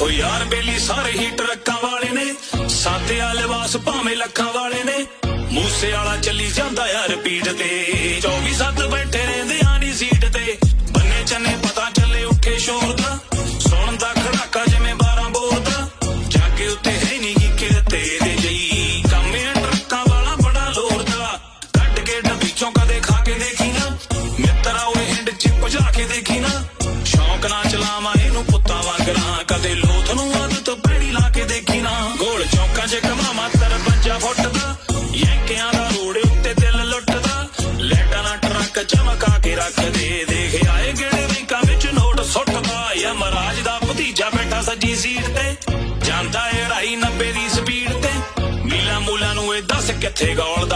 ਓ ਯਾਰ ਬੇਲੀ ਸਾਰੇ ਹੀ ਟਰੱਕਾਂ ਵਾਲੇ ਨੇ। ਸਾਦੇ ਆ ਲਿਬਾਸ ਭਾਵੇਂ ਲੱਖਾਂ ਵਾਲੇ ਨੇ। ਮੂਸੇ ਵਾਲਾ ਚੱਲੀ ਜਾਂਦਾ ਯਾਰ ਪੀੜ ਤੇ। 24 ਸੱਤ ਬੈਠੇ ਰਹਿੰਦੇ ਆ ਨੀ ਸੀਟ ਤੇ। ਬੰਨੇ ਚੰਨੇ ਪਤਾ ਚੱਲੇ ਉੱਠੇ ਸ਼ੋਰ ਦਾ। ਸੁਣਦਾ ਖੜਾਕਾ ਜਿਵੇਂ 12 ਬੋਰ ਦਾ। ਜਾਗੇ ਉੱਤੇ ਹੈ ਨਹੀਂ ਕੀ ਕਿ ਤੇਰੇ ਜਈ। ਕੰਮ ਇਹ ਟਰੱਕਾਂ ਵਾਲਾ ਬੜਾ ਲੋੜਦਾ ਕੱਟ ਕੇ ਡੱਬੀ ਚੋਂ ਕਦੇ ਖਾ ਕੇ ਦੇਖੀ ਨਾ। ਮਿੱਤਰਾ ਓਏ ਹਿੰਡ ਚ ਭਜਾ ਕੇ ਦੇਖੀ ਨਾ। ਕਦੇ ਲੋਥ ਨੂੰ ਆਦਤ ਪੈੜੀ ਲਾ ਕੇ ਦੇਖੀ ਨਾ। ਗੋਲ ਚੌਕਾਂ 'ਚ ਕਮਾਵਾਂ ਤਰਪੰਜਾ ਫੁੱਟਦਾ। ਯੈਂਕਿਆਂ ਦਾ ਰੋੜੇ ਉੱਤੇ ਦਿਲ ਲੁੱਟਦਾ। ਲੈਟਾਂ ਨਾਲ ਟਰੱਕ ਚਮਕਾ ਕੇ ਰੱਖਦੇ। ਦੇਖ ਆਏ ਗੇੜੇ ਬੈਂਕਾਂ ਵਿੱਚ ਨੋਟ ਸੁੱਟਦਾ। ਯਮਰਾਜ ਦਾ ਭਤੀਜਾ ਬੈਠਾ ਸੱਜੀ ਸੀਟ ਤੇ। ਜਾਂਦਾ ਏ ਰਾਈ 90 ਦੀ ਸਪੀਡ ਤੇ। ਮੀਲਾ ਮੂਲਾ ਨੂੰ ਇਹ ਦੱਸ ਕਿੱਥੇ ਗੋਲਦਾ।